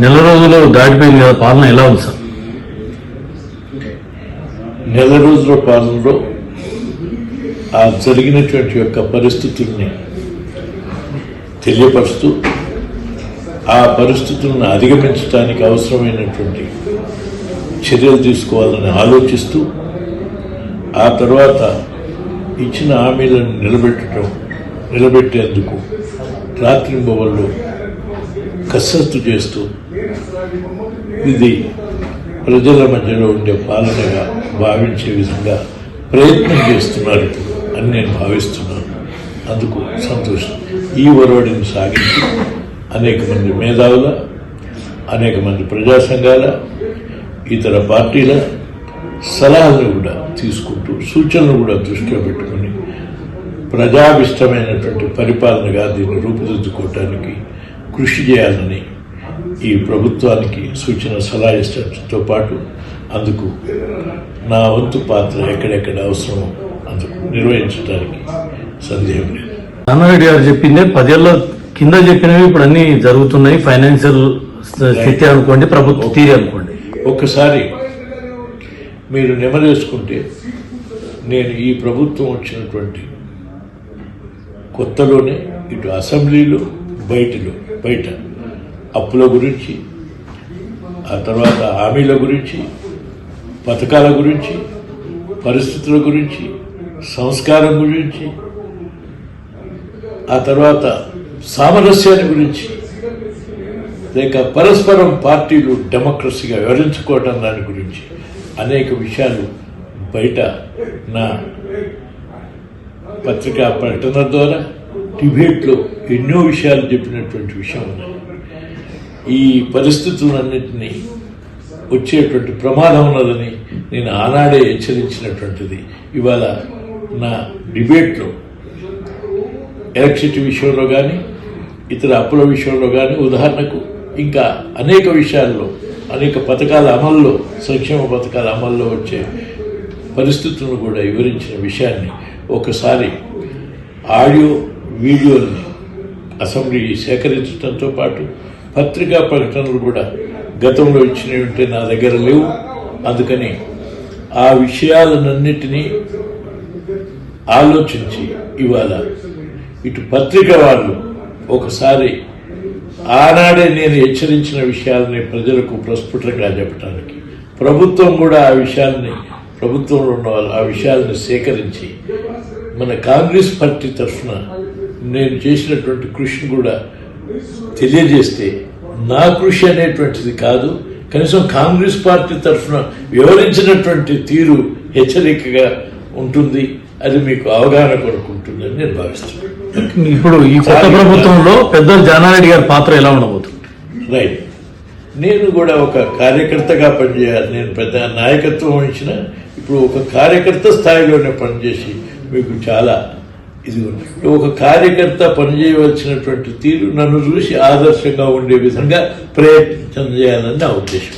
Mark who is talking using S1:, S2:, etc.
S1: నెల రోజులు దాటిపోయింది కదా పాలన ఎలా ఉంది సార్?
S2: నెల రోజుల పాలనలో ఆ జరిగినటువంటి యొక్క పరిస్థితుల్ని తెలియపరుస్తూ ఆ పరిస్థితులను అధిగమించడానికి అవసరమైనటువంటి చర్యలు తీసుకోవాలని ఆలోచిస్తూ ఆ తర్వాత ఇచ్చిన హామీలను నిలబెట్టడం నిలబెట్టేందుకు రాత్రింబవళ్ళు కసరత్తు చేస్తూ ఇది ప్రజల మధ్యలో ఉండే పాలనగా భావించే విధంగా ప్రయత్నం చేస్తున్నారు ఇప్పుడు అని నేను భావిస్తున్నాను. అందుకు సంతోషం. ఈ ఒరవడిని సాగించి అనేక మంది మేధావుల అనేక మంది ప్రజా సంఘాల ఇతర పార్టీల సలహాలను కూడా తీసుకుంటూ సూచనలు కూడా దృష్టిలో పెట్టుకుని ప్రజాభిష్టమైనటువంటి పరిపాలనగా దీన్ని రూపుదిద్దుకోవటానికి కృషి చేయాలని ఈ ప్రభుత్వానికి సూచన సలహా ఇచ్చడంతో పాటు అందుకు నా వంతు పాత్ర ఎక్కడెక్కడ అవసరమో అందుకు నిర్వహించడానికి సందేహం లేదు.
S1: రామారెడ్డి గారు చెప్పిందే పదేళ్ళ కింద చెప్పినవి ఇప్పుడు అన్ని జరుగుతున్నాయి. ఫైనాన్షియల్ స్థితి అనుకోండి ప్రభుత్వ తీరి అనుకోండి.
S2: ఒక్కసారి మీరు నెమరేసుకుంటే నేను ఈ ప్రభుత్వం వచ్చినటువంటి కొత్తలోనే ఇటు అసెంబ్లీలో బయటలో బయట అప్పుల గురించి ఆ తర్వాత హామీల గురించి పథకాల గురించి పరిస్థితుల గురించి సంస్కారం గురించి ఆ తర్వాత సామరస్యాన్ని గురించి లేక పరస్పరం పార్టీలు డెమోక్రసీగా వివరించుకోవటం దాని గురించి అనేక విషయాలు బయట నా పత్రికా ప్రకటన ద్వారా డిబేట్లో ఎన్నో విషయాలు చెప్పినటువంటి విషయం ఉన్నాయి ఈ పరిస్థితులన్నింటినీ వచ్చేటువంటి ప్రమాదం ఉన్నదని నేను ఆనాడే హెచ్చరించినటువంటిది. ఇవాళ నా డిబేట్లో ఎలక్ట్రిసిటీ విషయంలో కానీ ఇతర అప్పుల విషయంలో కానీ ఉదాహరణకు ఇంకా అనేక విషయాల్లో అనేక పథకాల అమల్లో సంక్షేమ పథకాల అమల్లో వచ్చే పరిస్థితులను కూడా వివరించిన విషయాన్ని ఒకసారి ఆడియో వీడియోని అసెంబ్లీ సేకరించడంతో పాటు పత్రికా ప్రకటనలు కూడా గతంలో ఇచ్చినవి ఉంటే నా దగ్గర లేవు. అందుకని ఆ విషయాలన్నింటినీ ఆలోచించి ఇవాళ ఇటు పత్రిక వాళ్ళు ఒకసారి ఆనాడే నేను హెచ్చరించిన విషయాలని ప్రజలకు ప్రస్ఫుటంగా చెప్పడానికి ప్రభుత్వం కూడా ఆ విషయాల్ని ప్రభుత్వంలో ఉన్న వాళ్ళు ఆ విషయాలను సేకరించి మన కాంగ్రెస్ పార్టీ తరఫున నేను చేసినటువంటి కృషిని కూడా తెలియజేస్తే నా కృషి అనేటువంటిది కాదు. కనీసం కాంగ్రెస్ పార్టీ తరఫున వివరించినటువంటి తీరు హెచ్చరికగా ఉంటుంది. అది మీకు అవగాహన కొరకు ఉంటుందని నేను భావిస్తున్నాను.
S1: ఇప్పుడు ఈ కొత్త ప్రభుత్వంలో పెద్ద జానారెడ్డి గారి పాత్ర ఎలా ఉండబోతుంది?
S2: రైట్ నేను కూడా ఒక కార్యకర్తగా పనిచేయాలి. నేను పెద్ద నాయకత్వం వహించిన ఇప్పుడు ఒక కార్యకర్త స్థాయిలోనే పనిచేసి మీకు చాలా ఇది ఒక కార్యకర్త పనిచేయవలసినటువంటి తీరు నన్ను చూసి ఆదర్శంగా ఉండే విధంగా ప్రయత్నం చేయాలని నా ఉద్దేశం.